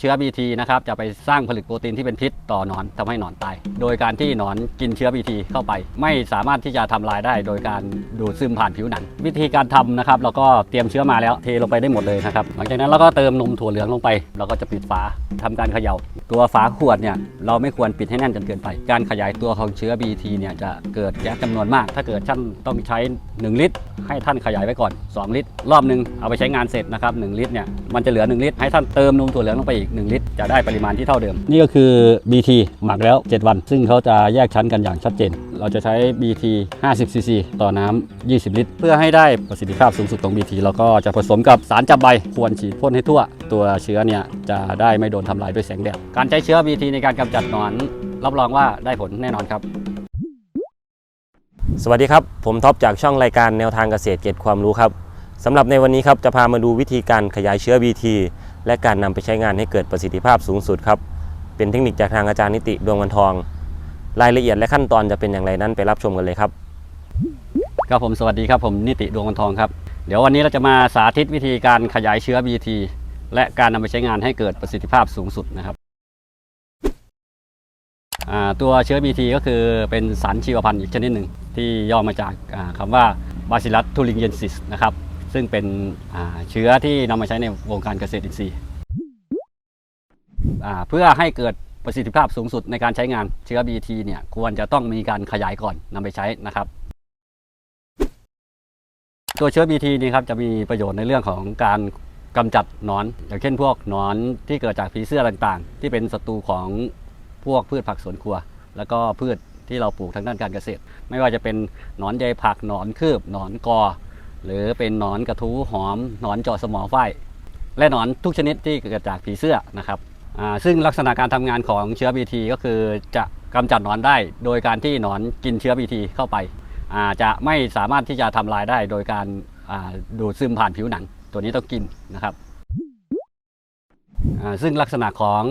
เชื้อ BT นะครับจะไปสร้างผลึกโปรตีนที่เป็นพิษต่อหนอนทำให้หนอนตาย โดยการที่หนอนกินเชื้อ BT เข้าไป ไม่สามารถที่จะทำลายได้ โดยการดูดซึมผ่านผิวหนัง วิธีการทำนะครับเราก็เตรียมเชื้อมาแล้วเทลงไปได้หมดเลยนะครับหลังจากนั้นเราก็เติมนมถั่วเหลืองลงไปเราก็จะปิดฝาทำการเขย่า ตัวฝาขวดเนี่ยเราไม่ควรปิดให้แน่นจนเกินไป การขยายตัวของเชื้อ BT เนี่ยจะเกิดแก๊สจำนวนมาก ถ้าเกิดท่านต้องใช้ 1 ลิตร ให้ท่านขยายไว้ก่อน 2 ลิตร รอบหนึ่งเอาไปใช้งานเสร็จนะครับ1ลิตรเนี่ยมันจะเหลือ 1 ลิตรให้ท่านเติมนมถั่วเหลืองลงไปอีก1 ลิตร จะได้ปริมาณที่เท่าเดิม นี่ก็คือ BT หมักแล้ว 7 วัน ซึ่งเขาจะแยกชั้นกันอย่างชัดเจน เราจะใช้ BT 50 cc ต่อน้ำ 20 ลิตร เพื่อให้ได้ประสิทธิภาพสูงสุดของ BT เราก็จะผสมกับสารจับใบควรฉีดพ่นให้ทั่ว ตัวเชื้อเนี่ยจะได้ไม่โดนทำลายด้วยแสงแดด การใช้เชื้อ BT ในการกำจัดหนอน รับรองว่าได้ผลแน่นอนครับสวัสดีครับ ผมท็อปจากช่องรายการแนวทางเกษตรเกร็ดความรู้ครับสำหรับในวันนี้ครับจะพามาดูวิธีการขยายเชื้อ BT และการนำไปใช้งานให้เกิดประสิทธิภาพสูงสุดครับ เป็นเทคนิคจากทางอาจารย์นิติดวงวันทอง รายละเอียดและขั้นตอนจะเป็นอย่างไรนั้นไปรับชมกันเลยครับครับผมสวัสดีครับผมนิติดวงวันทองครับเดี๋ยววันนี้เราจะมาสาธิตวิธีการขยายเชื้อ BT และการนำไปใช้งานให้เกิดประสิทธิภาพสูงสุดนะครับตัวเชื้อ BT ก็คือเป็นสารชีวพันธุ์อีกชนิดหนึ่งที่ย่อมาจากอ่าคำว่า Bacillus thuringiensis นะครับ ซึ่งเป็นเชื้อที่นำมาใช้ในวงการเกษตรอินทรีย์เพื่อให้เกิดประสิทธิภาพสูงสุดในการใช้งานเชื้อ BT เนี่ยควรจะต้องมีการขยายก่อนนำไปใช้นะครับ ตัวเชื้อ BT นี่ครับจะมีประโยชน์ในเรื่องของการกำจัดหนอน อย่างเช่นพวกหนอนที่เกิดจากผีเสื้อต่างๆ ที่เป็นศัตรูของพวกพืชผักสวนครัว แล้วก็พืชที่เราปลูกทางด้านการเกษตร ไม่ว่าจะเป็นหนอนใยผักหนอนคืบหนอนกอ หรือเป็นหนอนกระทู้หอมหนอนเจาะสมอฝ้ายและหนอนทุกชนิดที่เกิดจากผีเสื้อนะครับซึ่งลักษณะการทำงานของเชื้อ BT ก็คือจะกำจัดหนอนได้ โดยการที่หนอนกินเชื้อ BT เข้าไปาจะไม่สามารถที่จะทำลายได้ โดยการาดูดซึมผ่านผิวหนัง ตัวนี้ต้องกินนะครับซึ่งลักษณะของ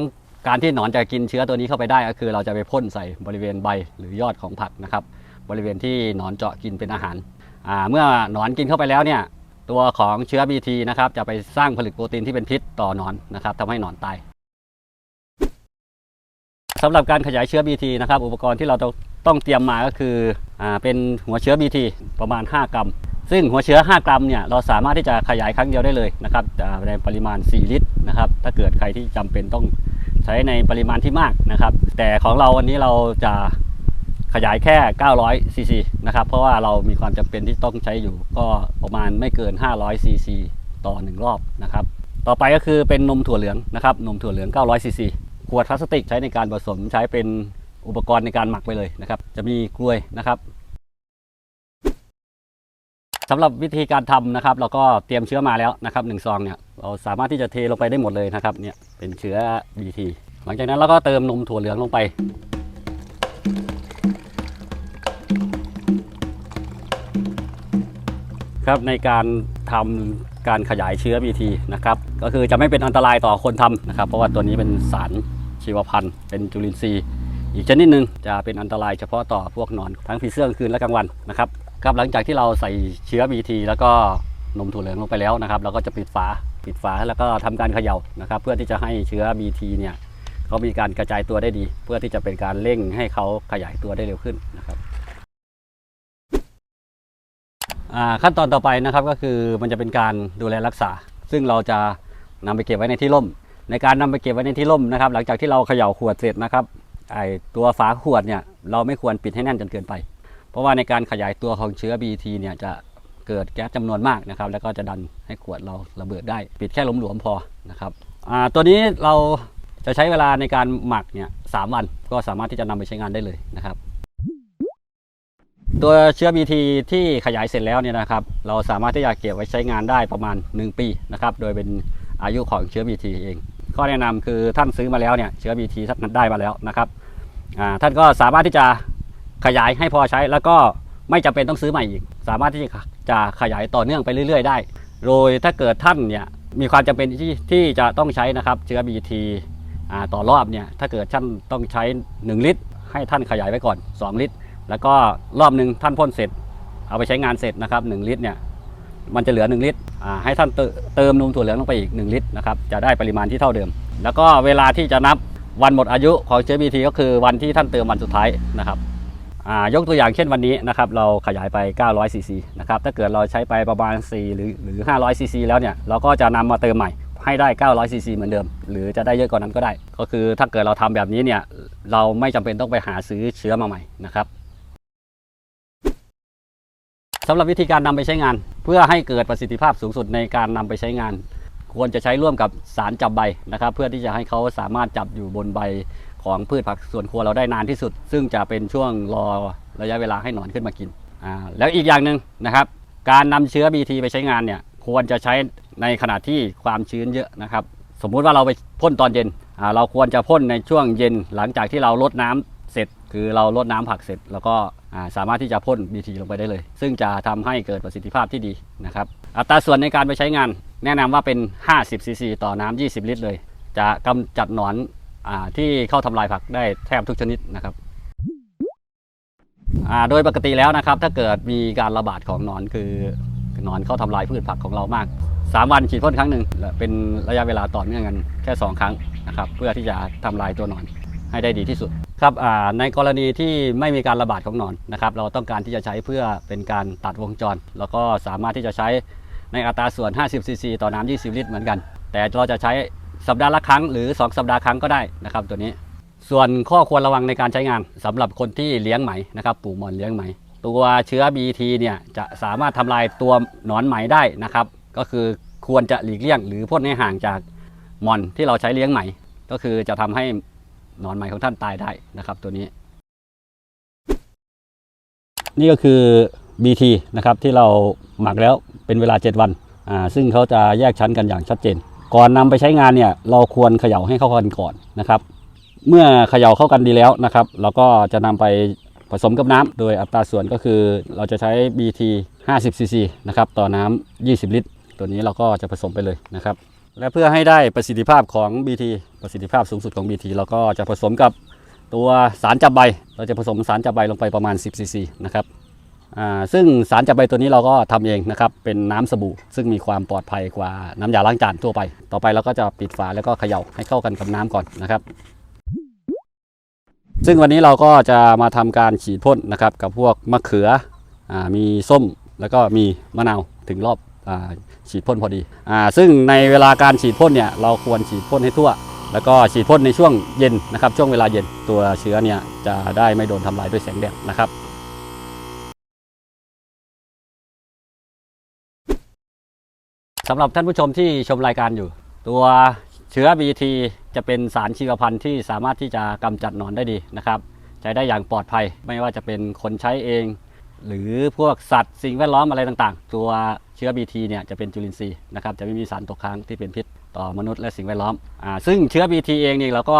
การที่หนอนจะกินเชื้อตัวนี้เข้าไปได้ ก็คือเราจะไปพ่นใส่บริเวณใบหรือยอดของผักนะครับ บริเวณที่หนอนเจาะกินเป็นอาหาร เมื่อหนอนกินเข้าไปแล้วเนี่ยตัวของเชื้อ BT นะครับจะไปสร้างผลึกโปรตีนที่เป็นพิษต่อหนอนนะครับทำให้หนอนตายสำหรับการขยายเชื้อ BT นะครับอุปกรณ์ที่เราต้องต้องเตรียมมาก็คืออเป็นหัวเชื้อ BT ประมาณ 5 กรัม ซึ่งหัวเชื้อ 5 กรัมเนี่ยเราสามารถที่จะขยายครั้งเดียวได้เลยนะครับในปริมาณ 4 ลิตรนะครับถ้าเกิดใครที่จำเป็นต้องใช้ในปริมาณที่มากนะครับแต่ของเราวันนี้เราจะ ขยายแค่ 900 ซีซีนะครับ เพราะว่าเรามีความจำเป็นที่ต้องใช้อยู่ ก็ประมาณไม่เกิน 500 ซีซีต่อ 1 รอบนะครับ ต่อไปก็คือเป็นนมถั่วเหลืองนะครับ นมถั่วเหลือง 900 ซีซี ขวดพลาสติกใช้ในการผสมใช้เป็นอุปกรณ์ในการหมักไปเลยนะครับ จะมีกล้วยนะครับสำหรับวิธีการทำนะครับ เราก็เตรียมเชื้อมาแล้วนะครับหนึ่งซองเนี่ยเราสามารถที่จะเทลงไปได้หมดเลยนะครับเนี่ยเป็นเชื้อ BT หลังจากนั้นเราก็เติมนมถั่วเหลืองลงไป ครับในการทำการขยายเชื้อ BT นะครับก็คือจะไม่เป็นอันตรายต่อคนทำนะครับ เพราะว่าตัวนี้เป็นสารชีวพันธุ์ เป็นจุลินทรีย์ อีกชนิดหนึ่งจะเป็นอันตรายเฉพาะต่อพวกหนอนทั้งผีเสื้อกลางคืนและกลางวันนะครับครับหลังจากที่เราใส่เชื้อ BT แล้วก็นมถั่วเหลืองลงไปแล้วนะครับเราก็จะปิดฝาปิดฝาแล้วก็ทำการเขย่านะครับ เพื่อที่จะให้เชื้อ BT เนี่ยเขามีการกระจายตัวได้ดี เพื่อที่จะเป็นการเร่งให้เขาขยายตัวได้เร็วขึ้นนะครับ ขั้นตอนต่อไปนะครับก็คือมันจะเป็นการดูแลรักษา ซึ่งเราจะนำไปเก็บไว้ในที่ร่ม ในการนำไปเก็บไว้ในที่ร่มนะครับ หลังจากที่เราเขย่าขวดเสร็จนะครับไอตัวฝาขวดเนี่ยเราไม่ควรปิดให้แน่นจนเกินไป เพราะว่าในการขยายตัวของเชื้อ BT เนี่ยจะเกิดแก๊สจำนวนมากนะครับ แล้วก็จะดันให้ขวดเราระเบิดได้ ปิดแค่หลวมๆพอนะครับตัวนี้เราจะใช้เวลาในการหมักเนี่ยสามวันก็สามารถที่จะนำไปใช้งานได้เลยนะครับ ตัวเชื้อ BT ที่ขยายเสร็จแล้วเนี่ยนะครับ เราสามารถที่จะเก็บไว้ใช้งานได้ประมาณ 1 ปีนะครับ โดยเป็นอายุของเชื้อ BT เอง ข้อแนะนำคือท่านซื้อมาแล้วเนี่ยเชื้อ BT ท่านได้มาแล้วนะครับท่านก็สามารถที่จะขยายให้พอใช้แล้วก็ไม่จำเป็นต้องซื้อใหม่อีก สามารถที่จะขยายต่อเนื่องไปเรื่อย ๆ ได้ โดยถ้าเกิดท่านเนี่ยมีความจำเป็นที่ที่จะต้องใช้นะครับเชื้อ BT อต่อรอบเนี่ยถ้าเกิดท่านต้องใช้ 1 ลิตร ให้ท่านขยายไว้ก่อน 2 ลิตร แล้วก็รอบหนึ่งท่านพ่นเสร็จ เอาไปใช้งานเสร็จนะครับ1ลิตรเนี่ยมันจะเหลือ 1 ลิตรให้ท่านเติเติมนมถั่วเหลืองลงไปอีก 1 ลิตรนะครับจะได้ปริมาณที่เท่าเดิม แล้วก็เวลาที่จะนับวันหมดอายุของเชื้อ BT ก็คือวันที่ท่านเติมวันสุดท้ายนะครับยกตัวอย่างเช่นวันนี้นะครับเราขยายไป900ซีซีนะครับถ้าเกิดเราใช้ไปประมาณ 4 หรือหรือ500ซีซีแล้วเนี่ยเราก็จะนำมาเติมใหม่ให้ได้ 900ซีซีเหมือนเดิม หรือจะได้เยอะกว่านั้นก็ได้ ก็คือถ้าเกิดเราทำแบบนี้เนี่ยเราไม่จำเป็นต้องไปหาซื้อเชื้อมาใหม่นะครับ สำหรับวิธีการนำไปใช้งาน เพื่อให้เกิดประสิทธิภาพสูงสุดในการนำไปใช้งาน ควรจะใช้ร่วมกับสารจับใบนะครับ เพื่อที่จะให้เขาสามารถจับอยู่บนใบของพืชผักสวนครัวเราได้นานที่สุด ซึ่งจะเป็นช่วงรอระยะเวลาให้หนอนขึ้นมากินอ่าแล้วอีกอย่างหนึ่งนะครับ การนำเชื้อ BT ไปใช้งานเนี่ยควรจะใช้ในขณะที่ความชื้นเยอะนะครับ สมมุติว่าเราไปพ่นตอนเย็นอ่าเราควรจะพ่นในช่วงเย็นหลังจากที่เราลดน้ำเสร็จ คือเราลดน้ำผักเสร็จ แล้วก็ สามารถที่จะพ่น BT ลงไปได้เลย ซึ่งจะทำให้เกิดประสิทธิภาพที่ดีนะครับอัตราส่วนในการไปใช้งาน แนะนำว่าเป็น 50ซีซีต่อน้ำ20 ลิตรเลย จะกำจัดหนอนอที่เข้าทำลายผักได้แทบทุกชนิดนะครับโดยปกติแล้วนะครับ ถ้าเกิดมีการระบาดของหนอนคือหนอนเข้าทำลายพืชผักของเรามาก 3 วันฉีดพ่นครั้งหนึ่งเป็นระยะเวลาต่อเนื่องกันแค่ 2 ครั้งนะครับเพื่อที่จะทำลายตัวหนอน ให้ได้ดีที่สุดครับในกรณีที่ไม่มีการระบาดของหนอนนะครับเราต้องการที่จะใช้เพื่อเป็นการตัดวงจร แล้วก็สามารถที่จะใช้ในอัตราส่วน 50 ซีซีต่อน้ำ 20 ลิตรเหมือนกัน แต่เราจะใช้สัปดาห์ละครั้งหรือ 2 สัปดาห์ครั้งก็ได้นะครับตัวนี้ ส่วนข้อควรระวังในการใช้งานสำหรับคนที่เลี้ยงไหมนะครับปลูกหมอนเลี้ยงไหม ตัวเชื้อ BT เนี่ยจะสามารถทำลายตัวหนอนไหมได้นะครับ ก็คือควรจะหลีกเลี่ยงหรือพ่นให้ห่างจากหมอนที่เราใช้เลี้ยงไหม ก็คือจะทำให้ นอนไหมของท่านตายได้นะครับตัวนี้ นี่ก็คือ BT นะครับที่เราหมักแล้วเป็นเวลา 7 วันอ่าซึ่งเขาจะแยกชั้นกันอย่างชัดเจน ก่อนนำไปใช้งานเนี่ยเราควรเขย่าให้เข้ากันก่อนนะครับ เมื่อเขย่าเข้ากันดีแล้วนะครับ เราก็จะนำไปผสมกับน้ำโดยอัตราส่วนก็คือเราจะใช้ BT 50 cc นะครับต่อน้ำ20 ลิตร ตัวนี้เราก็จะผสมไปเลยนะครับ และเพื่อให้ได้ประสิทธิภาพของ BT ประสิทธิภาพสูงสุดของ BT เราก็จะผสมกับตัวสารจับใบ เราจะผสมสารจับใบลงไปประมาณ 10 cc นะครับซึ่งสารจับใบตัวนี้เราก็ทำเองนะครับ เป็นน้ำสบู่ ซึ่งมีความปลอดภัยกว่าน้ำยาล้างจานทั่วไป ต่อไปเราก็จะปิดฝาแล้วก็เขย่าให้เข้ากันกับน้ำก่อนนะครับ ซึ่งวันนี้เราก็จะมาทำการฉีดพ่นนะครับ กับพวกมะเขืออมีส้มแล้วก็มีมะนาวถึงรอบ ฉีดพ่นพอดีอซึ่งในเวลาการฉีดพ่นเนี่ยเราควรฉีดพ่นให้ทั่ว แล้วก็ฉีดพ่นในช่วงเย็นนะครับ ช่วงเวลาเย็นตัวเชื้อเนี่ยจะได้ไม่โดนทำลายด้วยแสงแดดนะครับสำหรับท่านผู้ชมที่ชมรายการอยู่ ตัวเชื้อ BT จะเป็นสารชีวพันธุ์ที่สามารถที่จะกำจัดหนอนได้ดีนะครับ ใช้ได้อย่างปลอดภัย ไม่ว่าจะเป็นคนใช้เอง หรือพวกสัตว์สิ่งแวดล้อมอะไรต่างๆ ตัวเชื้อ BT เนี่ยจะเป็นจุลินทรีย์นะครับจะไม่มีสารตกค้างที่เป็นพิษต่อมนุษย์และสิ่งแวดล้อมอ่าซึ่งเชื้อ BT เองนี่เราก็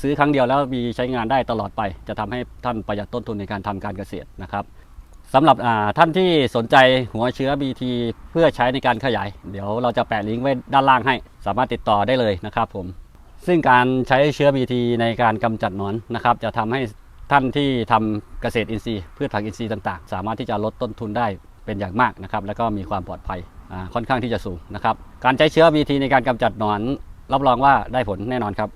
ซื้อครั้งเดียวแล้วมีใช้งานได้ตลอดไป จะทำให้ท่านประหยัดต้นทุนในการทำการเกษตรนะครับสำหรับท่านที่สนใจหัวเชื้อ BT เพื่อใช้ในการขยาย เดี๋ยวเราจะแปะลิงก์ไว้ด้านล่างให้ สามารถติดต่อได้เลยนะครับผมซึ่งการใช้เชื้อ BT ในการกำจัดหนอนนะครับจะทำให้ ท่านที่ทำเกษตรอินทรีย์พืชผักอินทรีย์ต่าง ๆ สามารถที่จะลดต้นทุนได้เป็นอย่างมากนะครับ แล้วก็มีความปลอดภัยค่อนข้างที่จะสูงนะครับ การใช้เชื้อ BT ในการกำจัดหนอนรับรองว่าได้ผลแน่นอนครับ